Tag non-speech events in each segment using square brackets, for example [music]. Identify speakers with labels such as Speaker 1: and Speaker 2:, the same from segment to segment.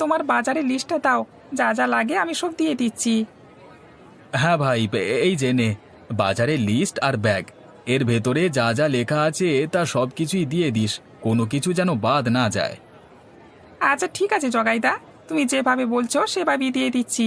Speaker 1: তোমার বাজারে লিস্টটা দাও। যা যা লাগে আমি সব দিয়ে দিচ্ছি।
Speaker 2: হ্যাঁ ভাই এই জেনে বাজারের বাজারে লিস্ট আর ব্যাগ এর ভেতরে যা যা লেখা আছে তা সব কিছুই দিয়ে দিস। কোনো কিছু যেন বাদ না যায়।
Speaker 1: আচ্ছা ঠিক আছে জগাইদা। তুমি যেভাবে বলছো সেভাবেই দিয়ে দিচ্ছি।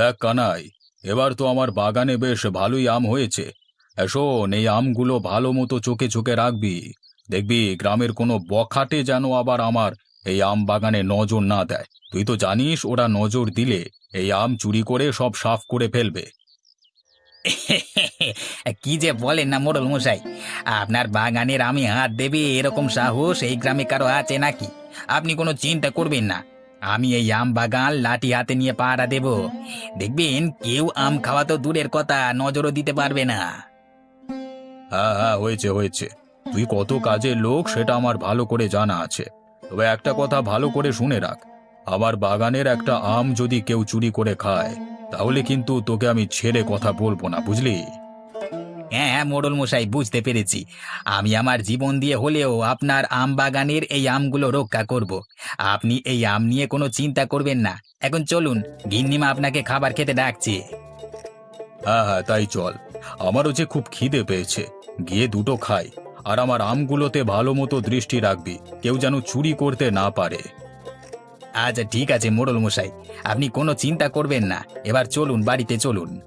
Speaker 2: দেখ কানাই, এবার তো আমার বাগানে বেশ ভালোই আম হয়েছে। এ শোন, এই আমগুলো ভালো মতো চোখে চোখে রাখবি। দেখবি গ্রামের কোনো বখাটে যেন আবার আমার এই আম বাগানে নজর না দেয়। তুই তো জানিস ওরা নজর দিলে এই আম চুরি করে সব সাফ করে ফেলবে। [laughs]
Speaker 3: কি যে বলেন না মোড়ল মশাই। আপনার বাগানের আমি হাত দেবে এরকম সাহস এই গ্রামে কারও আছে নাকি? আপনি কোনো চিন্তা করবেন না। আমি এই আম বাগান লাঠি হাতে নিয়ে পাহারা দেব। দেখবেন কেউ আম খাওয়া তো দূরের কথা, নজরও দিতে পারবে না।
Speaker 2: হ্যাঁ হ্যাঁ হয়েছে হয়েছে। তুই কত কাজের লোক সেটা আমার ভালো করে জানা আছে। তবে একটা কথা ভালো করে শুনে রাখ। আমার বাগানের একটা আম যদি কেউ চুরি করে খায়, তাহলে কিন্তু তোকে আমি ছেড়ে কথা বলব না, বুঝলি?
Speaker 3: হ্যাঁ হ্যাঁ মোড়ল মশাই বুঝতে পেরেছি। আমি আমার জীবন দিয়ে হলেও আপনার আম বাগানের এই আমগুলো রক্ষা করব। আপনি এই আম নিয়ে কোনো চিন্তা করবেন না। এখন চলুন গিন্নিমা আপনাকে খাবার খেতে ডাকছে।
Speaker 2: হ্যাঁ হ্যাঁ তাই চল। আমারও যে খুব খিদে পেয়েছে। গিয়ে দুটো খাই। আর আমার আমগুলোতে ভালো মতো দৃষ্টি রাখবি। কেউ যেন চুরি করতে না পারে।
Speaker 3: আচ্ছা ঠিক আছে মোড়ল মশাই। আপনি কোনো চিন্তা করবেন না। এবার চলুন বাড়িতে চলুন।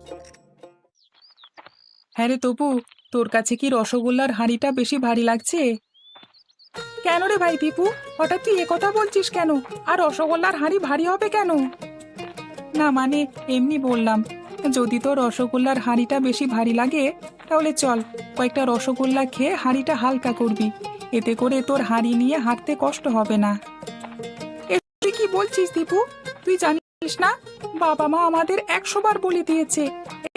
Speaker 1: হ্যাঁ রে তপু তোর কাছে কি রসগোল্লার হাঁড়িটা বেশি ভারী লাগছে? কেন রে ভাই দীপু? হঠাৎ তুই কথা বলছিস কেন? আর রসগোল্লার হাঁড়ি ভারী হবে কেন? না মানে এমনি বললাম, যদি তোর রসগোল্লার হাঁড়িটা বেশি ভারী লাগে, তাহলে চল, কয়েকটা রসগোল্লা খেয়ে হাঁড়িটা হালকা করবি। এতে করে তোর হাঁড়ি নিয়ে হাঁটতে কষ্ট হবে না। তুই কি বলছিস দীপু? তুই জানিস না, বাবা মা আমাদের একশো বার বলে দিয়েছে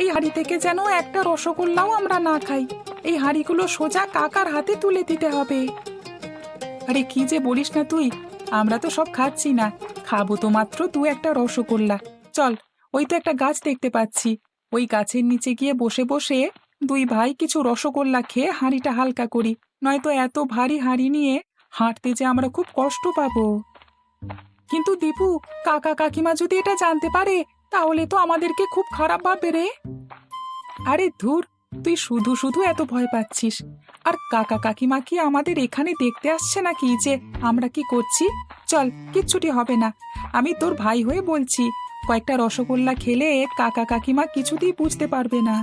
Speaker 1: এই হাঁড়ি থেকে যেন একটা রসগোল্লাও আমরা না খাই। এই হাঁড়িগুলো সোজা কাকার হাতে তুলে দিতে হবে। আরে কি যে বলিস না তুই? আমরা তো সব খাচ্ছি না। খাব তো মাত্র দু একটা রসগোল্লা। চল, ওই তো একটা গাছ দেখতে পাচ্ছি। ওই গাছের নিচে গিয়ে বসে বসে দুই ভাই কিছু রসগোল্লা খেয়ে হাঁড়িটা হালকা করি। নয়তো এত ভারী হাঁড়ি নিয়ে হাঁটতে যে আমরা খুব কষ্ট পাবো। কিন্তু দীপু, কাকা কাকিমা যদি এটা জানতে পারে তাহলে তো আমাদেরকে খুব খারাপ ভাববে রে। আরে ধুর, তুই শুধু শুধু এত ভয় পাচ্ছিস। আর কাকা কাকিমা কি আমাদের এখানে দেখতে আসছে নাকি যে আমরা কি করছি? চল, কিচ্ছুটি হবে না। আমি তোর ভাই হয়ে বলছি, কয়েকটা রসগোল্লা খেলে কাকা কাকিমা কিছুতেই বুঝতে পারবে না।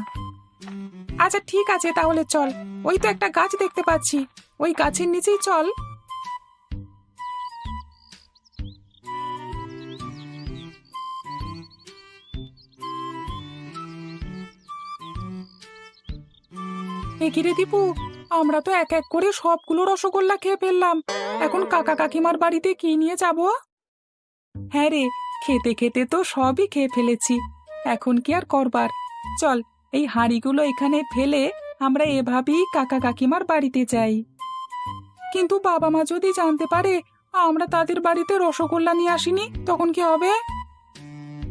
Speaker 1: আচ্ছা ঠিক আছে, তাহলে চল। ওই তো একটা গাছ দেখতে পাচ্ছি। ওই গাছের নিচেই চল। একিরে দীপু, আমরা তো এক এক করে সবগুলো রসগোল্লা খেয়ে ফেললাম। এখন কাকা কাকিমার বাড়িতে কি নিয়ে যাব? হ্যাঁ রে, খেতে খেতে তো সবই খেয়ে ফেলেছি। এখন কি আর করবার? চল, এই হাঁড়িগুলো এখানে ফেলে আমরা এভাবেই কাকা কাকিমার বাড়িতে যাই। কিন্তু বাবা মা যদি জানতে পারে, আমরা তাদের বাড়িতে রসগোল্লা নিয়ে আসিনি, তখন কি হবে?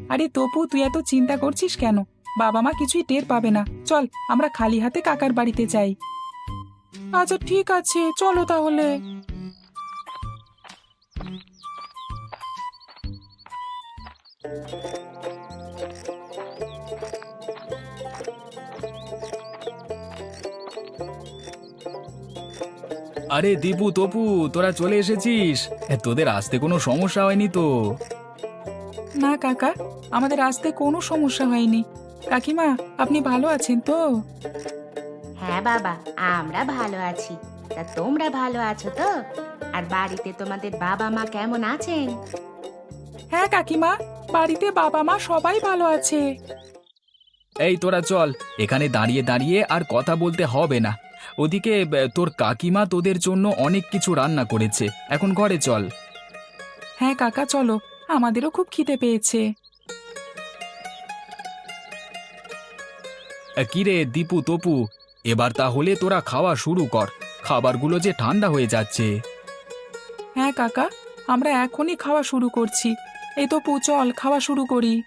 Speaker 1: আরে তপু, তুই এত চিন্তা করছিস কেন? বাবা মা কিছুই টের পাবে না। চল আমরা খালি হাতে কাকার বাড়িতে যাই। আচ্ছা ঠিক আছে চলো তাহলে।
Speaker 2: আরে দীপু তপু তোরা চলে এসেছিস? এ, তোদের আসতে কোনো সমস্যা হয়নি তো?
Speaker 1: না কাকা আমাদের আসতে কোনো সমস্যা হয়নি। কাকিমা আপনি ভালো আছেন তো?
Speaker 4: হ্যাঁ বাবা আমরা ভালো আছি। তা তোমরা ভালো আছো তো? আর বাড়িতে তোমাদের বাবা মা কেমন আছেন?
Speaker 1: হ্যাঁ কাকিমা বাড়িতে বাবা মা সবাই ভালো আছে।
Speaker 2: এই তোরা চল এখানে দাঁড়িয়ে দাঁড়িয়ে আর কথা বলতে হবে না। ওদিকে তোর কাকিমা তোদের জন্য অনেক কিছু রান্না করেছে। এখন ঘরে চল।
Speaker 1: হ্যাঁ কাকা চলো। আমাদেরও খুব খিদে পেয়েছে।
Speaker 2: কিরে দীপু তপু, এবার তাহলে তোরা খাওয়া শুরু কর। খাবারগুলো যে ঠান্ডা হয়ে যাচ্ছে।
Speaker 1: হ্যাঁ কাকা, আমরা এখনই খাওয়া শুরু করছি। এই তো চল খাওয়া শুরু করি।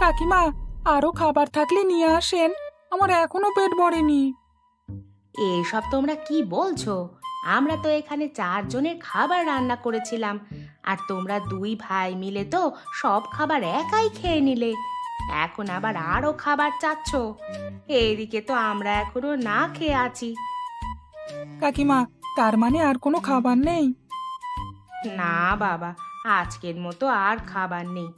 Speaker 1: কাকিমা, আরও খাবার থাকলে নিয়ে আসেন। আমার এখনও পেট ভরেনি।
Speaker 4: এসব তোমরা কি বলছো? আমরা তো এখানে চারজনের খাবার রান্না করেছিলাম। আর তোমরা দুই ভাই মিলে তো সব খাবার একাই খেয়ে নিলে। এখন আবার আরও খাবার চাচ্ছ। এইদিকে তো আমরা এখনও না খেয়ে আছি।
Speaker 1: কাকিমা তার মানে আর কোনো খাবার নেই?
Speaker 4: না বাবা আজকের মতো আর খাবার নেই।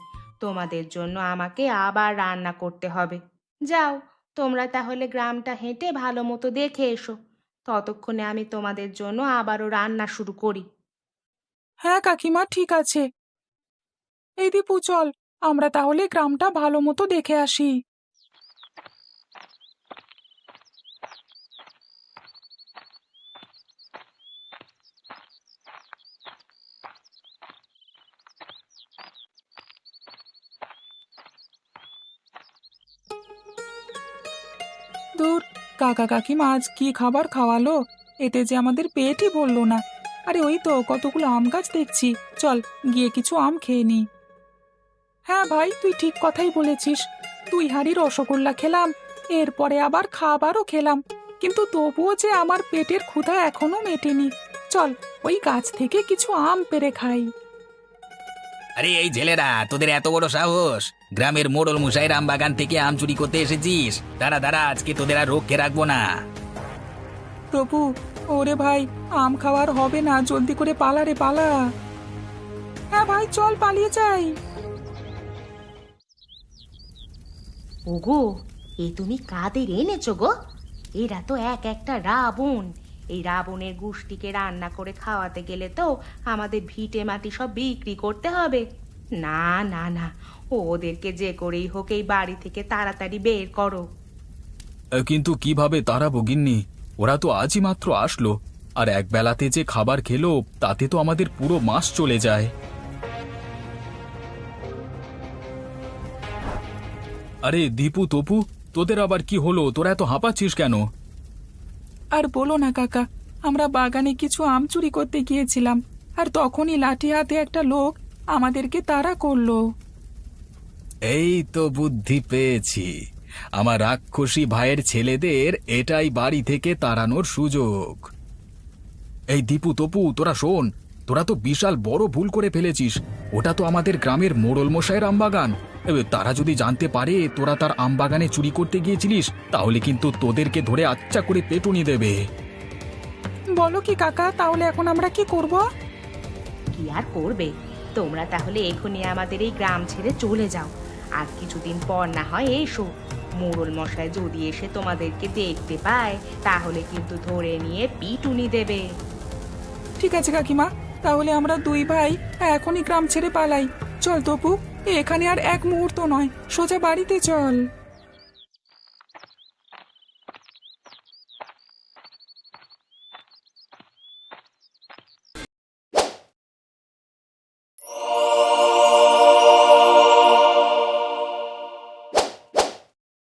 Speaker 4: তোমাদের জন্য আমাকে আবার রান্না করতে হবে। যাও। তোমরা তাহলে গ্রামটা হেঁটে ভালো মতো দেখে এসো। ততক্ষণে আমি তোমাদের জন্য আবারও রান্না শুরু করি।
Speaker 1: হ্যাঁ কাকিমা, ঠিক আছে। এই দীপু, চল, আমরা তাহলে গ্রামটা ভালো মতো দেখে আসি। দূর কাকা কাকিমা আজ কি খাবার খাওয়ালো? এতে যে আমাদের পেটই ভরলো না। আরে ওই তো, কতগুলো আম গাছ দেখছি। চল, গিয়ে কিছু আম খেয়ে নি। হ্যাঁ ভাই, তুই ঠিক কথাই বলেছিস। তুই হাঁড়ি রসগোল্লা খেলাম, এরপরে আবার খাবারও খেলাম। কিন্তু তবুও যে আমার পেটের ক্ষুধা এখনও মেটেনি। চল, ওই গাছ থেকে কিছু আম পেরে খাই।
Speaker 3: আরে এই ছেলেরা তোদের এত বড় সাহস। গ্রামের মোড়ল মশাই রাম বাগান থেকে আম চুরি করতে এসেছিস। দাঁড়া দাঁড়া আজকে তোদের আর রক্ষে রাখব না।
Speaker 1: প্রভু ওরে ভাই আম খাওয়ার হবে না জলদি করে পালা রে পালা। হ্যাঁ ভাই চল পালিয়ে যাই।
Speaker 4: ওগো এ তুমি কাদের এনেছো গো? এরা তো এক একটা রাবণ। এই রাবণের গুষ্টিকে রান্না করে খাওয়াতে গেলে তো আমাদের ভিটে মাটি সব বিক্রি করতে হবে। না না না, ওদেরকে যে করেই হোক এই বাড়ি থেকে তাড়াতাড়ি বের করো।
Speaker 2: কিন্তু কীভাবে তাড়াবো গিন্নি ওরা তো আজই মাত্র আসলো। আর এক বেলাতে যে খাবার খেলো, তাতে তো আমাদের পুরো মাস চলে যায়। আরে দীপু, তপু, তোদের আবার কি হলো? তোরা এত হাঁপাচ্ছিস কেন?
Speaker 1: আর বলো না, কাকা, আমরা বাগানে কিছু আম চুরি করতে গিয়েছিলাম, আর তখনই লাঠি হাতে একটা লোক আমাদেরকে তাড়া করল।
Speaker 2: এই তো বুদ্ধি পেয়েছি। আমার রাক্ষসী ভাইয়ের ছেলেদের এটাই বাড়ি থেকে তাড়ানোর সুযোগ। এই দীপু, তপু, তোরা শোন, তোরা তো বিশাল বড় ভুল করে ফেলেছিস। ওটা তো আমাদের গ্রামের মোড়ল মশাইয়ের আমবাগান। তারা যদি জানতে পারে তোরা তার আমবাগানে চুরি করতে গিয়েছিলিস তাহলে কিন্তু তোদেরকে ধরে আচ্ছা করে পেটুনি দেবে।
Speaker 1: বলো কি কাকা তাহলে এখন আমরা কি করব?
Speaker 4: কি আর করবে? তোমরা তাহলে এখনই আমাদের এই গ্রাম ছেড়ে চলে যাও। আর কিছুদিন পর না হয় এসো। মোড়ল মশাই যদি এসে তোমাদেরকে দেখতে পায় তাহলে কিন্তু ধরে নিয়ে পিটুনি দেবে।
Speaker 1: ঠিক আছে কাকিমা তাহলে আমরা দুই ভাই এখনই গ্রাম ছেড়ে পালাই। চল তপু। এখানে আর এক মুহূর্ত নয়। সোজা বাড়িতে চল।